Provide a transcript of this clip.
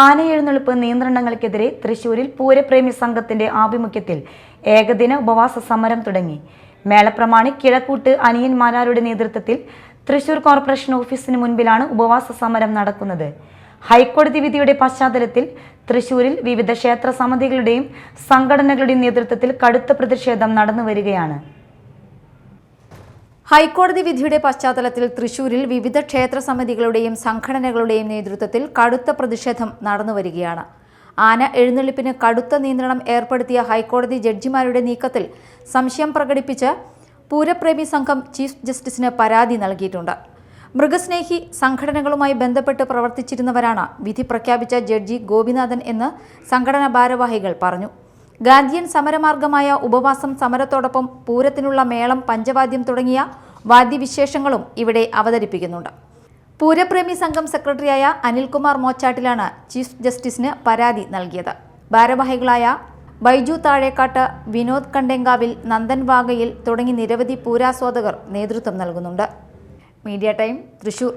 ആനയെഴുന്നള്ളിപ്പ് നിയന്ത്രണങ്ങൾക്കെതിരെ തൃശൂരിൽ പൂരപ്രേമി സംഘത്തിന്റെ ആഭിമുഖ്യത്തിൽ ഏകദിന ഉപവാസ സമരം തുടങ്ങി. മേളപ്രമാണി കിഴക്കൂട്ട് അനിയന്മാരാരുടെ നേതൃത്വത്തിൽ തൃശൂർ കോർപ്പറേഷൻ ഓഫീസിന് മുൻപിലാണ് ഉപവാസ സമരം നടക്കുന്നത്. ഹൈക്കോടതി വിധിയുടെ പശ്ചാത്തലത്തിൽ തൃശൂരിൽ വിവിധ ക്ഷേത്ര സമിതികളുടെയും സംഘടനകളുടെയും നേതൃത്വത്തിൽ കടുത്ത പ്രതിഷേധം നടന്നു വരികയാണ് ഹൈക്കോടതി വിധിയുടെ പശ്ചാത്തലത്തിൽ തൃശൂരിൽ വിവിധ ക്ഷേത്ര സമിതികളുടെയും സംഘടനകളുടെയും നേതൃത്വത്തിൽ കടുത്ത പ്രതിഷേധം നടന്നുവരികയാണ് ആന എഴുന്നള്ളിപ്പിന് കടുത്ത നിയന്ത്രണം ഏർപ്പെടുത്തിയ ഹൈക്കോടതി ജഡ്ജിമാരുടെ നീക്കത്തിൽ സംശയം പ്രകടിപ്പിച്ച് പൂരപ്രേമി സംഘം ചീഫ് ജസ്റ്റിസിന് പരാതി നൽകിയിട്ടുണ്ട്. മൃഗസ്നേഹി സംഘടനകളുമായി ബന്ധപ്പെട്ട് പ്രവർത്തിച്ചിരുന്നവരാണ് വിധി പ്രഖ്യാപിച്ച ജഡ്ജി ഗോപിനാഥൻ എന്ന് സംഘടനാ ഭാരവാഹികൾ പറഞ്ഞു. ഗാന്ധിയൻ സമരമാർഗമായ ഉപവാസം സമരത്തോടൊപ്പം പൂരത്തിനുള്ള മേളം പഞ്ചവാദ്യം തുടങ്ങിയ വാദ്യവിശേഷങ്ങളും ഇവിടെ അവതരിപ്പിക്കുന്നുണ്ട്. പൂരപ്രേമി സംഘം സെക്രട്ടറിയായ അനിൽകുമാർ മോച്ചാട്ടിലാണ് ചീഫ് ജസ്റ്റിസിന് പരാതി നൽകിയത്. ഭാരവാഹികളായ ബൈജു താഴേക്കാട്ട് വിനോദ് കണ്ടെങ്കാവിൽ നന്ദൻ വാഗയിൽ തുടങ്ങി നിരവധി പൂരാസ്വാദകർ നേതൃത്വം നൽകുന്നുണ്ട്. Media time Thrissur.